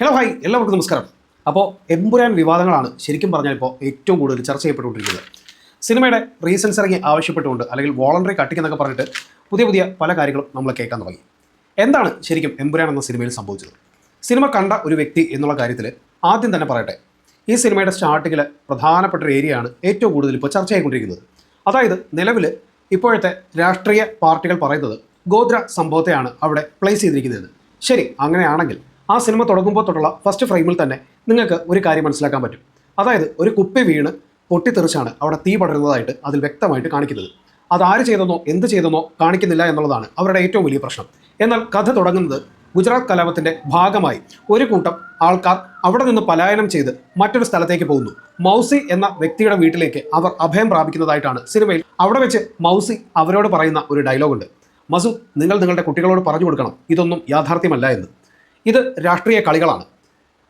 Hello hi. എല്ലാവർക്കും നമസ്കാരം. അപ്പോൾ എമ്പുരാൻ വിവാദങ്ങളാണ് ശരിക്കും പറഞ്ഞാൽ ഇപ്പോൾ ഏറ്റവും കൂടുതൽ ചർച്ച ചെയ്യപ്പെട്ടുകൊണ്ടിരിക്കുന്നത്. സിനിമയുടെ റീസെൻസറിങ് ആവശ്യപ്പെട്ടുകൊണ്ട് അല്ലെങ്കിൽ വോളണ്ടറി കട്ടിംഗ് എന്നൊക്കെ പറഞ്ഞിട്ട് പുതിയ പുതിയ പല കാര്യങ്ങളും നമ്മൾ കേൾക്കാൻ തുടങ്ങി. എന്താണ് ശരിക്കും എമ്പുരാൻ എന്ന സിനിമയിൽ സംഭവിച്ചത്? സിനിമ കണ്ട ഒരു വ്യക്തി എന്നുള്ള കാര്യത്തിൽ ആദ്യം തന്നെ പറയട്ടെ. ഈ സിനിമയുടെ സ്റ്റാർട്ടിങ്ങിലെ പ്രധാനപ്പെട്ട ഒരു ഏരിയയാണ് ഏറ്റവും കൂടുതൽ ഇപ്പോൾ ചർച്ചയായിക്കൊണ്ടിരിക്കുന്നത് അതായത് നിലവിൽ ഇപ്പോഴത്തെ രാഷ്ട്രീയ പാർട്ടികൾ പറയുന്നത് ഗോത്ര സംഭവത്തെയാണ് അവിടെ പ്ലേസ് ചെയ്തിരിക്കുന്നത്. ശരി അങ്ങനെയാണെങ്കിൽ ആ സിനിമ തുടങ്ങുമ്പോൾ തൊട്ടുള്ള ഫസ്റ്റ് ഫ്രെയിമിൽ തന്നെ നിങ്ങൾക്ക് ഒരു കാര്യം മനസ്സിലാക്കാൻ പറ്റും. അതായത് ഒരു കുപ്പി വീണ് പൊട്ടിത്തെറിച്ചാണ് അവിടെ തീ പടരുന്നതായിട്ട് അതിൽ വ്യക്തമായിട്ട് കാണിക്കുന്നത്. ആര് ചെയ്തെന്നോ എന്ത് ചെയ്തെന്നോ കാണിക്കുന്നില്ല എന്നുള്ളതാണ് അവരുടെ ഏറ്റവും വലിയ പ്രശ്നം. എന്നാൽ കഥ തുടങ്ങുന്നത് ഗുജറാത്ത് കലാപത്തിന്റെ ഭാഗമായി ഒരു കൂട്ടം ആൾക്കാർ അവിടെ നിന്ന് പലായനം ചെയ്ത് മറ്റൊരു സ്ഥലത്തേക്ക് പോകുന്നു. മൗസി എന്ന വ്യക്തിയുടെ വീട്ടിലേക്ക് അവർ അഭയം പ്രാപിക്കുന്നതായിട്ടാണ് സിനിമയിൽ അവിടെ വെച്ച് മൗസി അവരോട് പറയുന്ന ഒരു ഡയലോഗുണ്ട് മസൂദ് നിങ്ങൾ നിങ്ങളുടെ കുട്ടികളോട് പറഞ്ഞു കൊടുക്കണം. ഇതൊന്നും യാഥാർത്ഥ്യമല്ല എന്ന്. ഇത് രാഷ്ട്രീയ കളികളാണ്.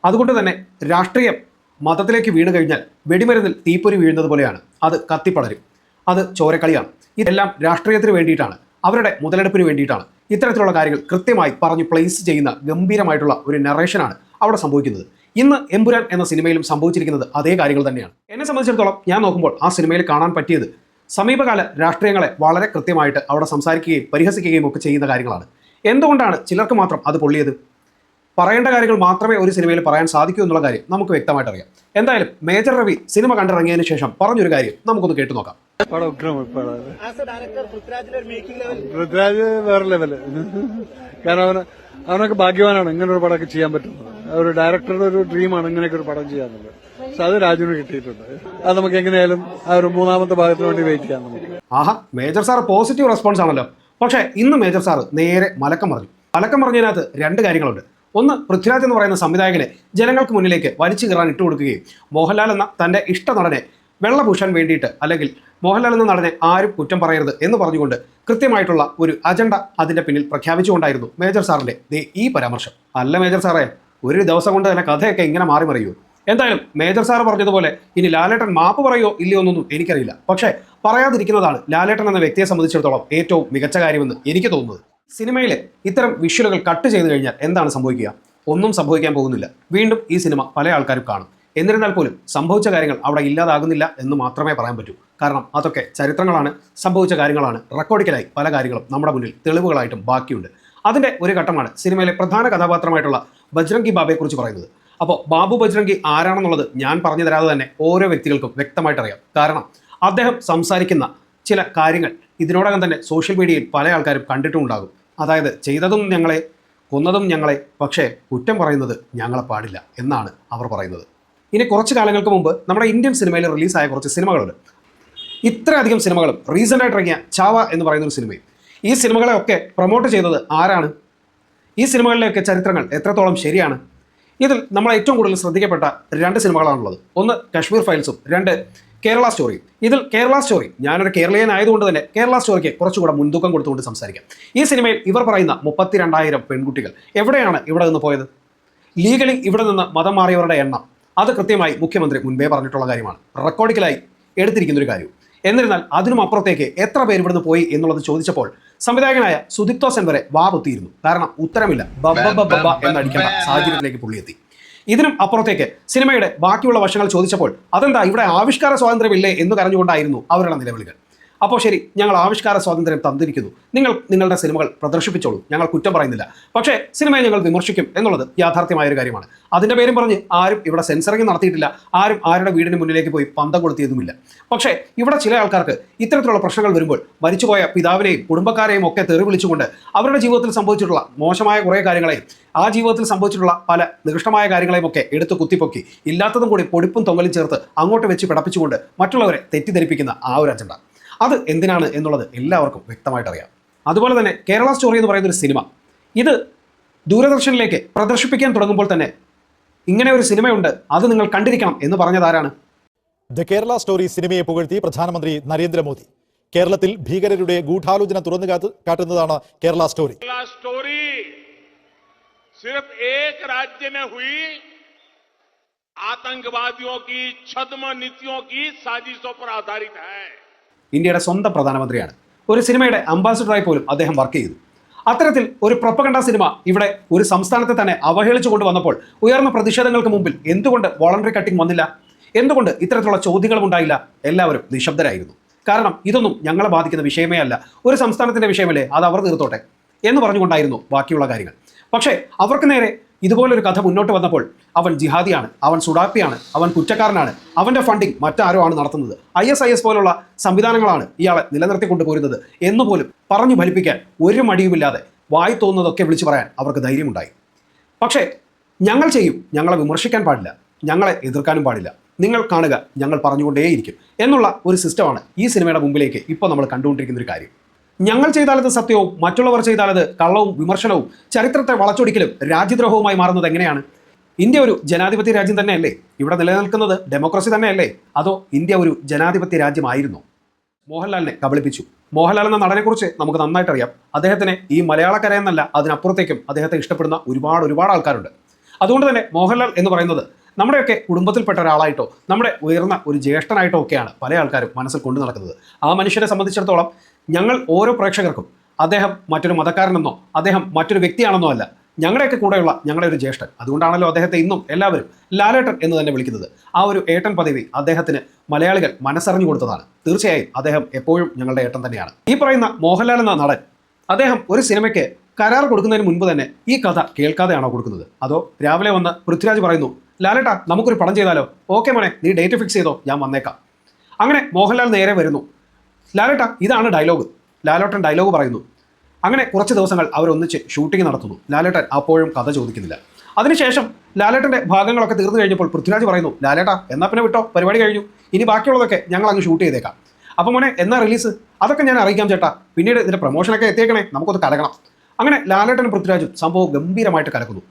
അതുകൊണ്ട് തന്നെ രാഷ്ട്രീയം മതത്തിലേക്ക് വീണു കഴിഞ്ഞാൽ വെടിമരുന്നിൽ തീപ്പൊരി വീഴുന്നത് പോലെയാണ്. അത് കത്തിപ്പടരും. അത് ചോരക്കളിയാണ്. ഇതെല്ലാം രാഷ്ട്രീയത്തിന് വേണ്ടിയിട്ടാണ്. അവരുടെ മുതലെടുപ്പിന് വേണ്ടിയിട്ടാണ്. ഇത്തരത്തിലുള്ള കാര്യങ്ങൾ കൃത്യമായി പറഞ്ഞു പ്ലേസ് ചെയ്യുന്ന ഗംഭീരമായിട്ടുള്ള ഒരു നറേഷനാണ് അവിടെ സംഭവിക്കുന്നത്. ഇന്ന് എമ്പുരാൻ എന്ന സിനിമയിലും സംഭവിച്ചിരിക്കുന്നത് അതേ കാര്യങ്ങൾ തന്നെയാണ്. എന്നെ സംബന്ധിച്ചിടത്തോളം ഞാൻ നോക്കുമ്പോൾ ആ സിനിമയിൽ കാണാൻ പറ്റിയത് സമീപകാല രാഷ്ട്രീയങ്ങളെ വളരെ കൃത്യമായിട്ട് അവിടെ സംസാരിക്കുകയും പരിഹസിക്കുകയും ഒക്കെ ചെയ്യുന്ന കാര്യങ്ങളാണ്. എന്തുകൊണ്ടാണ് ചിലർക്ക് മാത്രം അത് പൊള്ളിയത്? പറയേണ്ട കാര്യങ്ങൾ മാത്രമേ ഒരു സിനിമയിൽ പറയാൻ സാധിക്കൂ എന്നുള്ള കാര്യം നമുക്ക് വ്യക്തമായിട്ട് അറിയാം. എന്തായാലും മേജർ രവി സിനിമ കണ്ടിറങ്ങിയതിനു ശേഷം പറഞ്ഞൊരു കാര്യം നമുക്കൊന്ന് കേട്ടു നോക്കാം. പടം ആസ് എ ഡയറക്ടർ പൃഥ്വിരാജിന്റെ ഒരു മേക്കിംഗ് ലെവൽ പൃഥ്വിരാജ് വേറെ ലെവൽ കാരണം അവന് അവനൊക്കെ ഭാഗ്യവാനാണ്. ഇങ്ങനെ ഒരു പടമൊക്കെ ചെയ്യാൻ പറ്റുന്നത്. ഒരു ഡയറക്ടറുടെ ഒരു ഡ്രീമാണ് ഇങ്ങനെയൊക്കെ ഒരു പടം ചെയ്യാന്നുള്ളത്. പക്ഷെ അത് രാജുവിന് കിട്ടിയിട്ടുണ്ട്. അത് നമുക്ക് എങ്ങനെയായാലും ആ ഒരു മൂന്നാമത്തെ ഭാഗത്തിന് വേണ്ടി വെയിറ്റ് ചെയ്യാൻ നമുക്ക്. ആഹാ മേജർ സാർ പോസിറ്റീവ് റെസ്പോൺസ് ആണല്ലോ. പക്ഷെ ഇന്ന് മേജർ സാർ നേരെ മലക്കം പറഞ്ഞു മലക്കം പറഞ്ഞതിനകത്ത് രണ്ട് കാര്യങ്ങളുണ്ട്. ഒന്ന് പൃഥ്വിരാജ് എന്ന് പറയുന്ന സംവിധായകനെ ജനങ്ങൾക്ക് മുന്നിലേക്ക് വലിച്ചു കയറാൻ ഇട്ടുകൊടുക്കുകയും മോഹൻലാൽ എന്ന തന്റെ ഇഷ്ട നടനെ വെള്ളപൂശാൻ വേണ്ടിയിട്ട് അല്ലെങ്കിൽ മോഹൻലാൽ എന്ന നടനെ ആരും കുറ്റം പറയരുത് എന്ന് പറഞ്ഞുകൊണ്ട് കൃത്യമായിട്ടുള്ള ഒരു അജണ്ട അതിന്റെ പിന്നിൽ പ്രഖ്യാപിച്ചുകൊണ്ടായിരുന്നു മേജർ സാറിന്റെ. ദേ ഈ പരാമർശം. അല്ല മേജർ സാറേ ഒരു ദിവസം കൊണ്ട് തന്നെ കഥയൊക്കെ ഇങ്ങനെ മാറി മറിയൂ എന്തായാലും മേജർ സാർ പറഞ്ഞതുപോലെ ഇനി ലാലേട്ടൻ മാപ്പ് പറയോ ഇല്ലയോ എന്നൊന്നും എനിക്കറിയില്ല. പക്ഷേ പറയാതിരിക്കുന്നതാണ് ലാലേട്ടൻ എന്ന വ്യക്തിയെ സംബന്ധിച്ചിടത്തോളം ഏറ്റവും മികച്ച കാര്യമെന്ന് എനിക്ക് തോന്നുന്നത്. സിനിമയിലെ ഇത്തരം വിഷ്വലുകൾ കട്ട് ചെയ്തു കഴിഞ്ഞാൽ എന്താണ് സംഭവിക്കുക? ഒന്നും സംഭവിക്കാൻ പോകുന്നില്ല. വീണ്ടും ഈ സിനിമ പല ആൾക്കാരും കാണും. എന്നിരുന്നാൽ പോലും സംഭവിച്ച കാര്യങ്ങൾ അവിടെ ഇല്ലാതാകുന്നില്ല എന്ന് മാത്രമേ പറയാൻ പറ്റൂ. കാരണം അതൊക്കെ ചരിത്രങ്ങളാണ് സംഭവിച്ച കാര്യങ്ങളാണ്. റെക്കോർഡിക്കലായി പല കാര്യങ്ങളും നമ്മുടെ മുന്നിൽ തെളിവുകളായിട്ടും ബാക്കിയുണ്ട്. അതിന്റെ ഒരു ഘട്ടമാണ് സിനിമയിലെ പ്രധാന കഥാപാത്രമായിട്ടുള്ള ബജ്രംഗി ബാബയെക്കുറിച്ച് പറയുന്നത്. അപ്പോൾ ബാബു ബജ്രംഗി ആരാണെന്നുള്ളത് ഞാൻ പറഞ്ഞു തരാതെ തന്നെ ഓരോ വ്യക്തികൾക്കും വ്യക്തമായിട്ട് അറിയാം. കാരണം അദ്ദേഹം സംസാരിക്കുന്ന ചില കാര്യങ്ങൾ ഇതിനോടകം തന്നെ സോഷ്യൽ മീഡിയയിൽ പല ആൾക്കാരും കണ്ടിട്ടുമുണ്ടാകും. അതായത് ചെയ്തതും ഞങ്ങളെ കൊന്നതും ഞങ്ങളെ പക്ഷേ കുറ്റം പറയുന്നത് ഞങ്ങളെ പാടില്ല എന്നാണ് അവർ പറയുന്നത്. ഇനി കുറച്ച് കാലങ്ങൾക്ക് മുമ്പ് നമ്മുടെ ഇന്ത്യൻ സിനിമയിൽ റിലീസായ കുറച്ച് സിനിമകളുണ്ട്. ഇത്രയധികം സിനിമകളും റീസെന്റ് ഇറങ്ങിയ ചാവ എന്ന് പറയുന്ന ഒരു സിനിമയും. ഈ സിനിമകളെയൊക്കെ പ്രൊമോട്ട് ചെയ്തത് ആരാണ്? ഈ സിനിമകളിലെയൊക്കെ ചരിത്രങ്ങൾ എത്രത്തോളം ശരിയാണ്? ഇതിൽ നമ്മൾ ഏറ്റവും കൂടുതൽ ശ്രദ്ധിക്കപ്പെട്ട രണ്ട് സിനിമകളാണുള്ളത്. ഒന്ന് കശ്മീർ ഫയൽസും രണ്ട് കേരള സ്റ്റോറി. ഇതിൽ കേരള സ്റ്റോറി. ഞാനൊരു കേരളീയൻ ആയതുകൊണ്ട് തന്നെ കേരള സ്റ്റോറിക്ക് കുറച്ചുകൂടെ മുൻതൂക്കം കൊടുത്തുകൊണ്ട് സംസാരിക്കാം. ഈ സിനിമയിൽ ഇവർ പറയുന്ന മുപ്പത്തിരണ്ടായിരം പെൺകുട്ടികൾ എവിടെയാണ് ഇവിടെ നിന്ന് പോയത്? ലീഗലി ഇവിടെ നിന്ന് മതം മാറിയവരുടെ എണ്ണം. അത് കൃത്യമായി മുഖ്യമന്ത്രി മുൻപേ പറഞ്ഞിട്ടുള്ള കാര്യമാണ്. റെക്കോർഡിക്കലായി എടുത്തിരിക്കുന്ന ഒരു കാര്യം. എന്നിരുന്നാൽ അതിനും അപ്പുറത്തേക്ക് എത്ര പേര് ഇവിടുന്ന് പോയി എന്നുള്ളത് ചോദിച്ചപ്പോൾ സംവിധായകനായ സുദിപ്തോസൻ വരെ വാ പൊത്തിയിരുന്നു. കാരണം ഉത്തരമില്ല. ബബ്ബ ബബ്ബ എന്നടിക്കേണ്ട സാഹചര്യത്തിലേക്ക് പുള്ളിയെത്തി. ഇതിനും അപ്പുറത്തേക്ക് സിനിമയുടെ ബാക്കിയുള്ള വശങ്ങൾ ചോദിച്ചപ്പോൾ അതെന്താ ഇവിടെ ആവിഷ്കാര സ്വാതന്ത്ര്യമില്ലേ എന്ന് കരഞ്ഞുകൊണ്ടായിരുന്നു അവരുടെ നിലവിളികൾ. അപ്പോൾ ശരി ഞങ്ങൾ ആവിഷ്കാര സ്വാതന്ത്ര്യം തന്നിരിക്കുന്നു. നിങ്ങൾ നിങ്ങളുടെ സിനിമകൾ പ്രദർശിപ്പിച്ചോളൂ. ഞങ്ങൾ കുറ്റം പറയുന്നില്ല. പക്ഷേ സിനിമയെ ഞങ്ങൾ വിമർശിക്കും എന്നുള്ളത് യാഥാർത്ഥ്യമായ ഒരു കാര്യമാണ്. അതിന്റെ പേരും പറഞ്ഞ് ആരും ഇവിടെ സെൻസറിങ് നടത്തിയിട്ടില്ല. ആരും ആരുടെ വീടിന് മുന്നിലേക്ക് പോയി പന്തം കൊളുത്തിയതുമില്ല. പക്ഷേ ഇവിടെ ചില ആൾക്കാർക്ക് ഇത്തരത്തിലുള്ള പ്രശ്നങ്ങൾ വരുമ്പോൾ മരിച്ചുപോയ പിതാവിനെയും കുടുംബക്കാരെയും ഒക്കെ തെറി വിളിച്ചുകൊണ്ട് അവരുടെ ജീവിതത്തിൽ സംഭവിച്ചിട്ടുള്ള മോശമായ കുറേ കാര്യങ്ങളെയും ആ ജീവിതത്തിൽ സംഭവിച്ചിട്ടുള്ള പല നികൃഷ്ടമായ കാര്യങ്ങളെയും ഒക്കെ എടുത്ത് കുത്തിപ്പൊക്കി ഇല്ലാത്തതും കൂടി പൊടിപ്പും തൊങ്ങലും ചേർത്ത് അങ്ങോട്ട് വെച്ച് പിടപ്പിച്ചുകൊണ്ട് മറ്റുള്ളവരെ തെറ്റിദ്ധരിപ്പിക്കുന്ന ആ ഒരു അജണ്ട. അത് എന്തിനാണ് എന്നുള്ളത് എല്ലാവർക്കും വ്യക്തമായിട്ട് അറിയാം അതുപോലെ തന്നെ കേരള സ്റ്റോറി എന്ന് പറയുന്ന ഒരു സിനിമ ഇത് ദൂരദർശനിലേക്ക് പ്രദർശിപ്പിക്കാൻ തുടങ്ങുമ്പോൾ തന്നെ ഇങ്ങനെ ഒരു സിനിമയുണ്ട് അത് നിങ്ങൾ കണ്ടിരിക്കണം എന്ന് പറഞ്ഞതാരാണ് ദ കേരള സ്റ്റോറി സിനിമയെ പുകഴ്ത്തി പ്രധാനമന്ത്രി നരേന്ദ്രമോദി കേരളത്തിൽ ഭീകരരുടെ ഗൂഢാലോചന തുറന്നു കാത്ത് കാട്ടുന്നതാണ് കേരള സ്റ്റോറി केरला स्टोरी सिर्फ एक राज्य में हुई आतंकवादियों की छद्म नीतियों की साजिशों पर आधारित है ഇന്ത്യയുടെ സ്വന്തം പ്രധാനമന്ത്രിയാണ്. ഒരു സിനിമയുടെ അംബാസിഡറായി പോലും അദ്ദേഹം വർക്ക് ചെയ്തു. അത്തരത്തിൽ ഒരു പ്രൊപ്പകണ്ട സിനിമ ഇവിടെ ഒരു സംസ്ഥാനത്തെ തന്നെ അവഹേളിച്ചു കൊണ്ടുവന്നപ്പോൾ ഉയർന്ന പ്രതിഷേധങ്ങൾക്ക് മുമ്പിൽ എന്തുകൊണ്ട് വോളണ്ടറി കട്ടിംഗ് വന്നില്ല? എന്തുകൊണ്ട് ഇത്തരത്തിലുള്ള ചോദ്യങ്ങളും ഉണ്ടായില്ല? എല്ലാവരും നിശബ്ദരായിരുന്നു. കാരണം ഇതൊന്നും ഞങ്ങളെ ബാധിക്കുന്ന വിഷയമേ അല്ല. ഒരു സംസ്ഥാനത്തിന്റെ വിഷയമല്ലേ? അത് അവർ തീർത്തോട്ടെ എന്ന് പറഞ്ഞുകൊണ്ടായിരുന്നു ബാക്കിയുള്ള കാര്യങ്ങൾ. പക്ഷേ അവർക്ക് നേരെ ഇതുപോലൊരു കഥ മുന്നോട്ട് വന്നപ്പോൾ അവൻ ജിഹാദിയാണ് അവൻ സുഡാപ്പിയാണ് അവൻ കുറ്റക്കാരനാണ് അവന്റെ ഫണ്ടിങ് മറ്റാരോ ആണ് നടത്തുന്നത്. ഐ എസ് ഐ എസ് പോലുള്ള സംവിധാനങ്ങളാണ് ഇയാളെ നിലനിർത്തിക്കൊണ്ട് പോരുന്നത് എന്നുപോലും പറഞ്ഞു ഫലിപ്പിക്കാൻ ഒരു മടിയുമില്ലാതെ വായി തോന്നുന്നതൊക്കെ വിളിച്ചു പറയാൻ അവർക്ക് ധൈര്യമുണ്ടായി. പക്ഷേ ഞങ്ങൾ ചെയ്യും. ഞങ്ങളെ വിമർശിക്കാൻ പാടില്ല. ഞങ്ങളെ എതിർക്കാനും പാടില്ല. നിങ്ങൾ കാണുക ഞങ്ങൾ പറഞ്ഞുകൊണ്ടേയിരിക്കും എന്നുള്ള ഒരു സിസ്റ്റമാണ് ഈ സിനിമയുടെ മുമ്പിലേക്ക് ഇപ്പോൾ നമ്മൾ കണ്ടുകൊണ്ടിരിക്കുന്ന ഒരു കാര്യം. ഞങ്ങൾ ചെയ്താലത് സത്യവും മറ്റുള്ളവർ ചെയ്താലത് കള്ളവും വിമർശനവും ചരിത്രത്തെ വളച്ചൊടിക്കലും രാജ്യദ്രോഹവുമായി മാറുന്നത് എങ്ങനെയാണ്? ഇന്ത്യ ഒരു ജനാധിപത്യ രാജ്യം തന്നെയല്ലേ? ഇവിടെ നിലനിൽക്കുന്നത് ഡെമോക്രസി തന്നെയല്ലേ? അതോ ഇന്ത്യ ഒരു ജനാധിപത്യ രാജ്യമായിരുന്നു? മോഹൻലാലിനെ കബളിപ്പിച്ചു. മോഹൻലാൽ എന്ന നടനെക്കുറിച്ച് നമുക്ക് നന്നായിട്ട് അറിയാം അദ്ദേഹത്തിന് ഈ മലയാളക്കര എന്നല്ല അതിനപ്പുറത്തേക്കും അദ്ദേഹത്തെ ഇഷ്ടപ്പെടുന്ന ഒരുപാട് ഒരുപാട് ആൾക്കാരുണ്ട്. അതുകൊണ്ട് തന്നെ മോഹൻലാൽ എന്ന് പറയുന്നത് നമ്മുടെയൊക്കെ കുടുംബത്തിൽപ്പെട്ട ഒരാളായിട്ടോ നമ്മുടെ ഉയർന്ന ഒരു ജ്യേഷ്ഠനായിട്ടോ ഒക്കെയാണ് പല ആൾക്കാരും മനസ്സിൽ കൊണ്ടു നടക്കുന്നത്. ആ മനുഷ്യരെ സംബന്ധിച്ചിടത്തോളം ഞങ്ങൾ ഓരോ പ്രേക്ഷകർക്കും അദ്ദേഹം മറ്റൊരു മതക്കാരനെന്നോ അദ്ദേഹം മറ്റൊരു വ്യക്തിയാണെന്നോ അല്ല ഞങ്ങളുടെയൊക്കെ കൂടെയുള്ള ഞങ്ങളുടെ ഒരു ജ്യേഷ്ഠൻ. അതുകൊണ്ടാണല്ലോ അദ്ദേഹത്തെ ഇന്നും എല്ലാവരും ലാലേട്ടൻ എന്ന് തന്നെ വിളിക്കുന്നത്. ആ ഒരു ഏട്ടൻ പദവി അദ്ദേഹത്തിന് മലയാളികൾ മനസ്സറിഞ്ഞു കൊടുത്തതാണ്. തീർച്ചയായും അദ്ദേഹം എപ്പോഴും ഞങ്ങളുടെ ഏട്ടൻ തന്നെയാണ്. ഈ പറയുന്ന മോഹൻലാൽ എന്ന നടൻ അദ്ദേഹം ഒരു സിനിമയ്ക്ക് കരാർ കൊടുക്കുന്നതിന് മുൻപ് തന്നെ ഈ കഥ കേൾക്കാതെയാണോ കൊടുക്കുന്നത്? അതോ രാവിലെ വന്ന് പൃഥ്വിരാജ് പറയുന്നു ലാലേട്ടാ നമുക്കൊരു പടം ചെയ്താലോ? ഓക്കെ മോനെ നീ ഡേറ്റ് ഫിക്സ് ചെയ്തോ ഞാൻ വന്നേക്കാം. അങ്ങനെ മോഹൻലാൽ നേരെ വരുന്നു. ലാലേട്ട ഇതാണ് ഡയലോഗ് ലാലോട്ടൻ ഡയലോഗ് പറയുന്നു. അങ്ങനെ കുറച്ച് ദിവസങ്ങൾ അവരൊന്നിച്ച് ഷൂട്ടിംഗ് നടത്തുന്നു. ലാലേട്ടൻ അപ്പോഴും കഥ ചോദിക്കുന്നില്ല. അതിനുശേഷം ലാലേട്ടന്റെ ഭാഗങ്ങളൊക്കെ തീർന്നു കഴിഞ്ഞപ്പോൾ പൃഥ്വിരാജ് പറയുന്നു ലാലേട്ട എന്നാൽ പിന്നെ വിട്ടോ? പരിപാടി കഴിഞ്ഞു. ഇനി ബാക്കിയുള്ളതൊക്കെ ഞങ്ങൾ അങ്ങ് ഷൂട്ട് ചെയ്തേക്കാം. അപ്പം മോനെ എന്നാ റിലീസ് അതൊക്കെ ഞാൻ അറിയിക്കാം ചേട്ടാ. പിന്നീട് ഇതിന്റെ പ്രൊമോഷനൊക്കെ എത്തിയേക്കണേ നമുക്കൊന്ന് കലക്കണം അങ്ങനെ ലാലേട്ടനും പൃഥ്വിരാജും സംഭവം ഗംഭീരമായിട്ട് കലക്കുന്നു.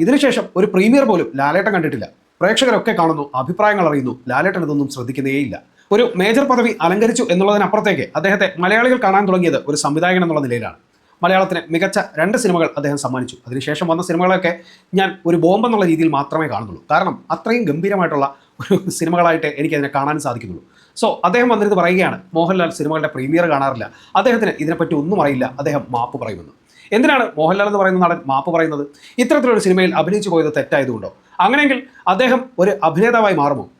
ഇതിനുശേഷം ഒരു പ്രീമിയർ പോലും ലാലേട്ടൻ കണ്ടിട്ടില്ല. പ്രേക്ഷകരൊക്കെ കാണുന്നു അഭിപ്രായങ്ങൾ അറിയുന്നു. ലാലേട്ടൻ ഇതൊന്നും ശ്രദ്ധിക്കുന്നേയില്ല. ഒരു മേജർ പദവി അലങ്കരിച്ചു എന്നുള്ളതിനപ്പുറത്തേക്ക് അദ്ദേഹത്തെ മലയാളികൾ കാണാൻ തുടങ്ങിയത് ഒരു സംവിധായകൻ എന്നുള്ള നിലയിലാണ്. മലയാളത്തിന് മികച്ച രണ്ട് സിനിമകൾ അദ്ദേഹം സമ്മാനിച്ചു. അതിനുശേഷം വന്ന സിനിമകളൊക്കെ ഞാൻ ഒരു ബോംബ് എന്നുള്ള രീതിയിൽ മാത്രമേ കാണുന്നുള്ളൂ. കാരണം അത്രയും ഗംഭീരമായിട്ടുള്ള ഒരു സിനിമകളായിട്ട് എനിക്കതിനെ കാണാൻ സാധിക്കുന്നുള്ളൂ. സോ അദ്ദേഹം വന്നിരുന്ന് പറയുകയാണ് മോഹൻലാൽ സിനിമകളുടെ പ്രീമിയർ കാണാറില്ല. അദ്ദേഹത്തിന് ഇതിനെപ്പറ്റി ഒന്നും അറിയില്ല. അദ്ദേഹം മാപ്പ് പറയുമെന്ന്. എന്തിനാണ് മോഹൻലാൽ എന്ന് പറയുന്ന നടൻ മാപ്പ് പറയുന്നത്? ഇത്തരത്തിലൊരു സിനിമയിൽ അഭിനയിച്ചു പോയത് തെറ്റായതുകൊണ്ടോ? അങ്ങനെയെങ്കിൽ അദ്ദേഹം ഒരു അഭിനേതാവായി മാറുമോ?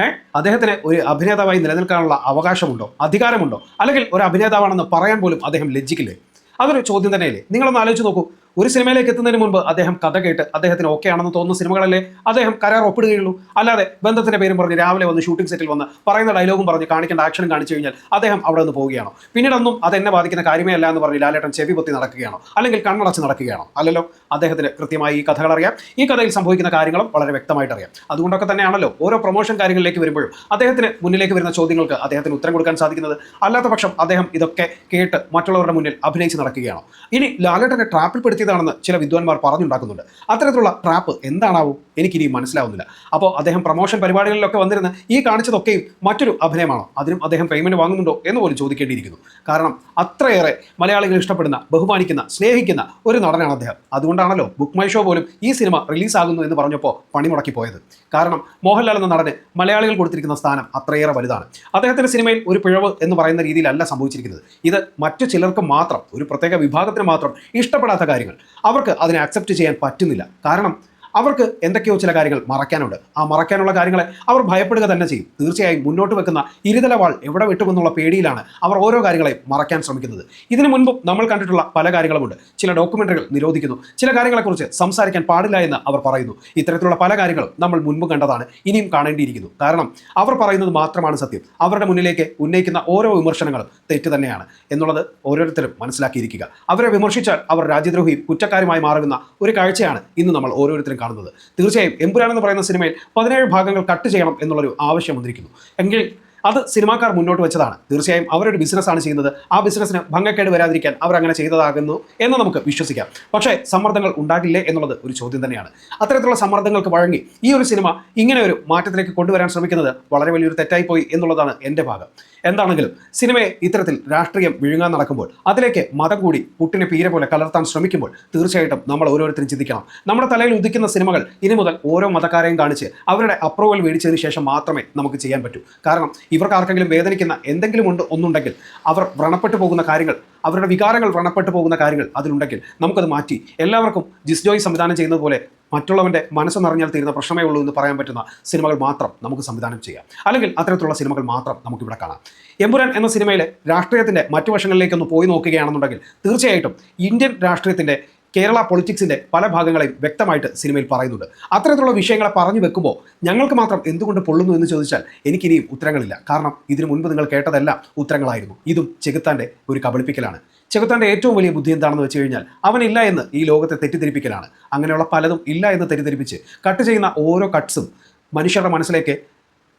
ഏ? അദ്ദേഹത്തിന് ഒരു അഭിനേതാവായി നിലനിൽക്കാനുള്ള അവകാശമുണ്ടോ? അധികാരമുണ്ടോ? അല്ലെങ്കിൽ ഒരു അഭിനേതാവാണെന്ന് പറയാൻ പോലും അദ്ദേഹം ലജ്ജിക്കില്ലേ? അതൊരു ചോദ്യം തന്നെയല്ലേ? നിങ്ങളൊന്ന് ആലോചിച്ച് നോക്കൂ. ഒരു സിനിമയിലേക്ക് എത്തുന്നതിന് മുൻപ് അദ്ദേഹം കഥ കേട്ട് അദ്ദേഹത്തിന് ഓക്കെ ആണെന്ന് തോന്നുന്ന സിനിമകളല്ലേ? അദ്ദേഹം കരാർ ഒപ്പിടുകയുള്ളൂ. അല്ലാതെ ബന്ധത്തിന്റെ പേരും പറഞ്ഞ് രാവിലെ വന്ന് ഷൂട്ടിംഗ് സെറ്റിൽ വന്ന് പറയുന്ന ഡയലോഗും പറഞ്ഞ് കാണിക്കേണ്ട ആക്ഷനും കാണിച്ചു കഴിഞ്ഞാൽ അദ്ദേഹം അവിടെ നിന്ന് പോവുകയാണോ? പിന്നീടൊന്നും അത് എന്നെ ബാധിക്കുന്ന കാര്യമേ അല്ല എന്ന് പറഞ്ഞ് ലാലേട്ടൻ ചെവി പൊത്തി നടക്കുകയാണോ? അല്ലെങ്കിൽ കണ്ണടച്ച് നടക്കുകയാണോ? അല്ലല്ലോ അദ്ദേഹത്തിന് കൃത്യമായി ഈ കഥകൾ അറിയാം. ഈ കഥയിൽ സംഭവിക്കുന്ന കാര്യങ്ങളും വളരെ വ്യക്തമായിട്ട് അറിയാം. അതുകൊണ്ടൊക്കെ തന്നെയാണല്ലോ ഓരോ പ്രൊമോഷൻ കാര്യങ്ങളിലേക്ക് വരുമ്പോഴും അദ്ദേഹത്തിന് മുന്നിലേക്ക് വരുന്ന ചോദ്യങ്ങൾക്ക് അദ്ദേഹത്തിന് ഉത്തരം കൊടുക്കാൻ സാധിക്കുന്നത്. അല്ലാത്ത പക്ഷം അദ്ദേഹം ഇതൊക്കെ കേട്ട് മറ്റുള്ളവരുടെ മുന്നിൽ അഭിനയിച്ച് നടക്കുകയാണോ? ഇനി ലാലേട്ടനെ ട്രാപ്പിൽ പെടുത്തിയതാണെന്ന് ചില വിദ്വാൻമാർ പറഞ്ഞുണ്ടാക്കുന്നുണ്ട്. അത്തരത്തിലുള്ള ട്രാപ്പ് എന്താണാവും എനിക്കിനി മനസ്സിലാവുന്നില്ല. അപ്പോൾ അദ്ദേഹം പ്രമോഷൻ പരിപാടികളിലൊക്കെ വന്നിരുന്ന ഈ കാണിച്ചതൊക്കെയും മറ്റൊരു അഭിനയമാണോ? അതിനും അദ്ദേഹം പേയ്മെന്റ് വാങ്ങുന്നുണ്ടോ എന്ന് പോലും ചോദിക്കേണ്ടിയിരിക്കുന്നു. കാരണം അത്രയേറെ മലയാളികൾ ഇഷ്ടപ്പെടുന്ന ബഹുമാനിക്കുന്ന സ്നേഹിക്കുന്ന ഒരു നടനാണ് അദ്ദേഹം. അതുകൊണ്ടാണല്ലോ ബുക്ക് മൈ ഷോ പോലും ഈ സിനിമ റിലീസാകുന്നു എന്ന് പറഞ്ഞപ്പോൾ പണി മുടക്കി പോയത്. കാരണം മോഹൻലാൽ എന്ന നടന് മലയാളികൾ കൊടുത്തിരിക്കുന്ന സ്ഥാനം അത്രയേറെ വലുതാണ്. അദ്ദേഹത്തിന്റെ സിനിമയിൽ ഒരു പിഴവ് എന്ന് പറയുന്ന രീതിയിലല്ല സംഭവിച്ചിരിക്കുന്നത്. ഇത് മറ്റു ചിലർക്ക് മാത്രം ഒരു പ്രത്യേക വിഭാഗത്തിന് മാത്രം ഇഷ്ടപ്പെടാത്ത കാര്യങ്ങൾ. അവർക്ക് അതിനെ അക്സെപ്റ്റ് ചെയ്യാൻ പറ്റുന്നില്ല. കാരണം അവർക്ക് എന്തൊക്കെയോ ചില കാര്യങ്ങൾ മറക്കാനുണ്ട് ആ മറക്കാനുള്ള കാര്യങ്ങളെ അവർ ഭയപ്പെടുക തന്നെ ചെയ്യും. തീർച്ചയായും മുന്നോട്ട് വെക്കുന്ന ഇരുതല വാൾ എവിടെ വിട്ടുമെന്നുള്ള പേടിയിലാണ് അവർ ഓരോ കാര്യങ്ങളെയും മറക്കാൻ ശ്രമിക്കുന്നത്. ഇതിനു മുൻപും നമ്മൾ കണ്ടിട്ടുള്ള പല കാര്യങ്ങളുമുണ്ട്. ചില ഡോക്യുമെന്ററികൾ നിരോധിക്കുന്നു. ചില കാര്യങ്ങളെക്കുറിച്ച് സംസാരിക്കാൻ പാടില്ല എന്ന് അവർ പറയുന്നു. ഇത്തരത്തിലുള്ള പല കാര്യങ്ങളും നമ്മൾ മുൻപ് കണ്ടതാണ് ഇനിയും കാണേണ്ടിയിരിക്കുന്നു. കാരണം അവർ പറയുന്നത് മാത്രമാണ് സത്യം. അവരുടെ മുന്നിലേക്ക് ഉന്നയിക്കുന്ന ഓരോ വിമർശനങ്ങളും തെറ്റ് തന്നെയാണ് എന്നുള്ളത് ഓരോരുത്തരും മനസ്സിലാക്കിയിരിക്കുക. അവരെ വിമർശിച്ചാൽ അവർ രാജ്യദ്രോഹിയും കുറ്റക്കാരുമായി മാറുന്ന ഒരു കാഴ്ചയാണ് ഇന്ന് നമ്മൾ ഓരോരുത്തരും കാണുന്നത്. തീർച്ചയായും എമ്പുരാൻ എന്ന് പറയുന്ന സിനിമയിൽ പതിനേഴ് ഭാഗങ്ങൾ കട്ട് ചെയ്യണം എന്നുള്ളൊരു ആവശ്യം വന്നിരിക്കുന്നു. എങ്കിൽ അത് സിനിമാക്കാർ മുന്നോട്ട് വെച്ചതാണ്. തീർച്ചയായും അവരൊരു ബിസിനസ്സാണ് ചെയ്യുന്നത്. ആ ബിസിനസ്സിന് ഭംഗക്കേട് വരാതിരിക്കാൻ അവർ അങ്ങനെ ചെയ്തതാകുന്നു എന്ന് നമുക്ക് വിശ്വസിക്കാം. പക്ഷേ സമ്മർദ്ദങ്ങൾ ഉണ്ടാകില്ലേ എന്നുള്ളത് ഒരു ചോദ്യം തന്നെയാണ്. അത്തരത്തിലുള്ള സമ്മർദ്ദങ്ങൾക്ക് വഴങ്ങി ഈ ഒരു സിനിമ ഇങ്ങനെ ഒരു മാറ്റത്തിലേക്ക് കൊണ്ടുവരാൻ ശ്രമിക്കുന്നത് വളരെ വലിയൊരു തെറ്റായി പോയി എന്നുള്ളതാണ് എന്റെ ഭാഗം. എന്താണെങ്കിലും സിനിമയെ ഇത്തരത്തിൽ രാഷ്ട്രീയം വിഴുങ്ങാൻ നടക്കുമ്പോൾ അതിലേക്ക് മതം കൂടി പുട്ടിനെ പീരെ പോലെ കലർത്താൻ ശ്രമിക്കുമ്പോൾ തീർച്ചയായിട്ടും നമ്മൾ ഓരോരുത്തരും ചിന്തിക്കണം. നമ്മുടെ തലയിൽ ഉദിക്കുന്ന സിനിമകൾ ഇനി മുതൽ ഓരോ മതക്കാരെയും കാണിച്ച് അവരുടെ അപ്രൂവൽ മേടിച്ചതിന് ശേഷം മാത്രമേ നമുക്ക് ചെയ്യാൻ പറ്റൂ. കാരണം ഇവർക്ക് ആർക്കെങ്കിലും വേദനിക്കുന്ന എന്തെങ്കിലും ഉണ്ട് ഒന്നുണ്ടെങ്കിൽ അവർ വ്രണപ്പെട്ടു പോകുന്ന കാര്യങ്ങൾ അവരുടെ വികാരങ്ങൾ വ്രണപ്പെട്ടു പോകുന്ന കാര്യങ്ങൾ അതിലുണ്ടെങ്കിൽ നമുക്കത് മാറ്റി. എല്ലാവർക്കും ജിസ് ജോയ് സംവിധാനം ചെയ്യുന്നത് പോലെ മറ്റുള്ളവന്റെ മനസ്സ് നിറഞ്ഞാൽ തീരുന്ന പ്രശ്നമേ ഉള്ളൂ എന്ന് പറയാൻ പറ്റുന്ന സിനിമകൾ മാത്രം നമുക്ക് സംവിധാനം ചെയ്യാം. അല്ലെങ്കിൽ അത്തരത്തിലുള്ള സിനിമകൾ മാത്രം നമുക്കിവിടെ കാണാം. എമ്പുരാൻ എന്ന സിനിമയിലെ രാഷ്ട്രീയത്തിന്റെ മറ്റു വശങ്ങളിലേക്കൊന്ന് പോയി നോക്കുകയാണെന്നുണ്ടെങ്കിൽ തീർച്ചയായിട്ടും ഇന്ത്യൻ രാഷ്ട്രീയത്തിന്റെ കേരള പൊളിറ്റിക്സിന്റെ പല ഭാഗങ്ങളെയും വ്യക്തമായിട്ട് സിനിമയിൽ പറയുന്നുണ്ട്. അത്തരത്തിലുള്ള വിഷയങ്ങളെ പറഞ്ഞു വെക്കുമ്പോൾ ഞങ്ങൾക്ക് മാത്രം എന്തുകൊണ്ട് പൊള്ളുന്നു എന്ന് ചോദിച്ചാൽ എനിക്കിനിയും ഉത്തരങ്ങളില്ല. കാരണം ഇതിനു മുൻപ് നിങ്ങൾ കേട്ടതെല്ലാം ഉത്തരങ്ങളായിരുന്നു. ഇതും ചെകുത്താന്റെ ഒരു കബളിപ്പിക്കലാണ്. ചെകുത്താന്റെ ഏറ്റവും വലിയ ബുദ്ധി എന്താണെന്ന് വെച്ച് കഴിഞ്ഞാൽ അവനില്ല എന്ന് ഈ ലോകത്തെ തെറ്റിദ്ധരിപ്പിക്കലാണ്. അങ്ങനെയുള്ള പലതും ഇല്ല എന്ന് തെറ്റിദ്ധരിപ്പിച്ച് കട്ട് ചെയ്യുന്ന ഓരോ കട്ട്സും മനുഷ്യരുടെ മനസ്സിലേക്ക്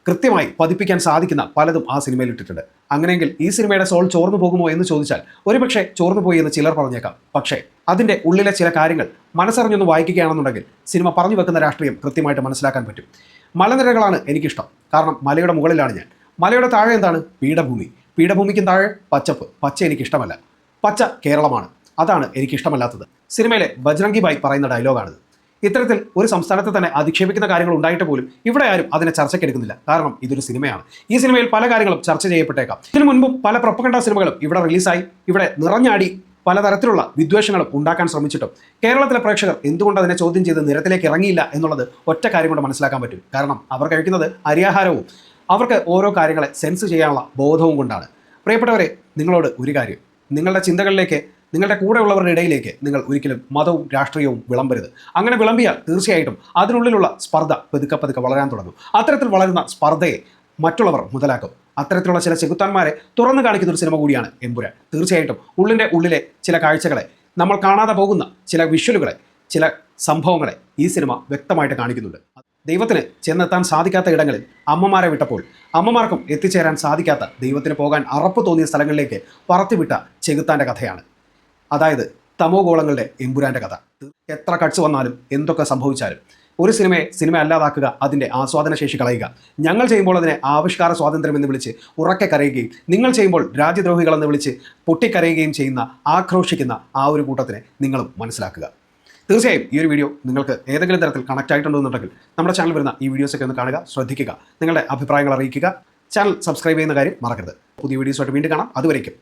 കൃത്യമായി പതിപ്പിക്കാൻ സാധിക്കുന്ന പലതും ആ സിനിമയിൽ ഇട്ടിട്ടുണ്ട്. അങ്ങനെയെങ്കിൽ ഈ സിനിമയുടെ സോൾ ചോർന്നു പോകുമോ എന്ന് ചോദിച്ചാൽ ഒരുപക്ഷെ ചോർന്നു പോയി എന്ന് ചിലർ പറഞ്ഞേക്കാം. പക്ഷേ അതിന്റെ ഉള്ളിലെ ചില കാര്യങ്ങൾ മനസ്സറിഞ്ഞൊന്ന് വായിക്കുകയാണെന്നുണ്ടെങ്കിൽ സിനിമ പറഞ്ഞു വെക്കുന്ന രാഷ്ട്രീയം കൃത്യമായിട്ട് മനസ്സിലാക്കാൻ പറ്റും. മലനിരകളാണ് എനിക്കിഷ്ടം. കാരണം മലയുടെ മുകളിലാണ് ഞാൻ. മലയുടെ താഴെ എന്താണ്? പീഠഭൂമി. പീഠഭൂമിക്കും താഴെ പച്ചപ്പ്. പച്ച എനിക്കിഷ്ടമല്ല. പച്ച കേരളമാണ്. അതാണ് എനിക്കിഷ്ടമല്ലാത്തത്. സിനിമയിലെ ബജ്രംഗി ബായ് പറയുന്ന ഡയലോഗാണിത് ഇത്തരത്തിൽ ഒരു സംസ്ഥാനത്തെ തന്നെ അധിക്ഷേപിക്കുന്ന കാര്യങ്ങൾ ഉണ്ടായിട്ട് പോലും ഇവിടെ ആരും അതിനെ ചർച്ചയ്ക്കെടുക്കുന്നില്ല. കാരണം ഇതൊരു സിനിമയാണ്. ഈ സിനിമയിൽ പല കാര്യങ്ങളും ചർച്ച ചെയ്യപ്പെട്ടേക്കാം. ഇതിനു മുൻപും പല പ്രൊപ്പകണ്ട സിനിമകളും ഇവിടെ റിലീസായി. ഇവിടെ നിറഞ്ഞാടി പലതരത്തിലുള്ള വിദ്വേഷങ്ങളും ഉണ്ടാക്കാൻ ശ്രമിച്ചിട്ടും കേരളത്തിലെ പ്രേക്ഷകർ എന്തുകൊണ്ട് അതിനെ ചോദ്യം ചെയ്ത് നിരത്തിലേക്ക് ഇറങ്ങിയില്ല എന്നുള്ളത് ഒറ്റ കാര്യം കൊണ്ട് മനസ്സിലാക്കാൻ പറ്റും. കാരണം അവർ കഴിക്കുന്നത് അരിയാഹാരവും. അവർക്ക് ഓരോ കാര്യങ്ങളെ സെൻസ് ചെയ്യാനുള്ള ബോധവും കൊണ്ടാണ്. പ്രിയപ്പെട്ടവരെ നിങ്ങളോട് ഒരു കാര്യം. നിങ്ങളുടെ ചിന്തകളിലേക്ക് നിങ്ങളുടെ കൂടെയുള്ളവരുടെ ഇടയിലേക്ക് നിങ്ങൾ ഒരിക്കലും മതവും രാഷ്ട്രീയവും വിളമ്പരുത്. അങ്ങനെ വിളമ്പിയാൽ തീർച്ചയായിട്ടും അതിനുള്ളിലുള്ള സ്പർദ്ധ പതുക്കെ പതുക്കെ വളരാൻ തുടങ്ങും. അത്തരത്തിൽ വളരുന്ന സ്പർദ്ധയെ മറ്റുള്ളവർ മുതലാക്കും. അത്തരത്തിലുള്ള ചില ചെകുത്താന്മാരെ തുറന്നു കാണിക്കുന്ന ഒരു സിനിമ കൂടിയാണ് എമ്പുരാൻ. തീർച്ചയായിട്ടും ഉള്ളിന്റെ ഉള്ളിലെ ചില കാഴ്ചകളെ നമ്മൾ കാണാതെ പോകുന്ന ചില വിഷ്വലുകളെ ചില സംഭവങ്ങളെ ഈ സിനിമ വ്യക്തമായിട്ട് കാണിക്കുന്നുണ്ട്. ദൈവത്തിന് ചെന്നെത്താൻ സാധിക്കാത്ത ഇടങ്ങളിൽ അമ്മമാരെ വിട്ടപ്പോൾ അമ്മമാർക്കും എത്തിച്ചേരാൻ സാധിക്കാത്ത ദൈവത്തിന് പോകാൻ അറപ്പ് തോന്നിയ സ്ഥലങ്ങളിലേക്ക് പറത്തിവിട്ട ചെകുത്താന്റെ കഥയാണ്. അതായത് തമോ ഗോളങ്ങളുടെ എമ്പുരാന്റെ കഥ. എത്ര കട്സ് വന്നാലും എന്തൊക്കെ സംഭവിച്ചാലും. ഒരു സിനിമയെ സിനിമ അല്ലാതാക്കുക അതിന്റെ ആസ്വാദന ശേഷി കളയുക. ഞങ്ങൾ ചെയ്യുമ്പോൾ അതിനെ ആവിഷ്കാര സ്വാതന്ത്ര്യം എന്ന് വിളിച്ച് ഉറക്കെ കരയുകയും നിങ്ങൾ ചെയ്യുമ്പോൾ രാജ്യദ്രോഹികളെന്ന് വിളിച്ച് പൊട്ടിക്കരയുകയും ചെയ്യുന്ന ആക്രോശിക്കുന്ന ആ ഒരു കൂട്ടത്തിനെ നിങ്ങളും മനസ്സിലാക്കുക. തീർച്ചയായും ഈ ഒരു വീഡിയോ നിങ്ങൾക്ക് ഏതെങ്കിലും തരത്തിൽ കണക്ട് ആയിട്ടുണ്ടെന്നുണ്ടെങ്കിൽ നമ്മുടെ ചാനൽ വരുന്ന ഈ വീഡിയോസൊക്കെ ഒന്ന് കാണുക ശ്രദ്ധിക്കുക നിങ്ങളുടെ അഭിപ്രായങ്ങൾ അറിയിക്കുക. ചാനൽ സബ്സ്ക്രൈബ് ചെയ്യുന്ന കാര്യം മറക്കരുത്. പുതിയ വീഡിയോസായിട്ട് വീണ്ടും കാണാം. അതുവരേക്കും.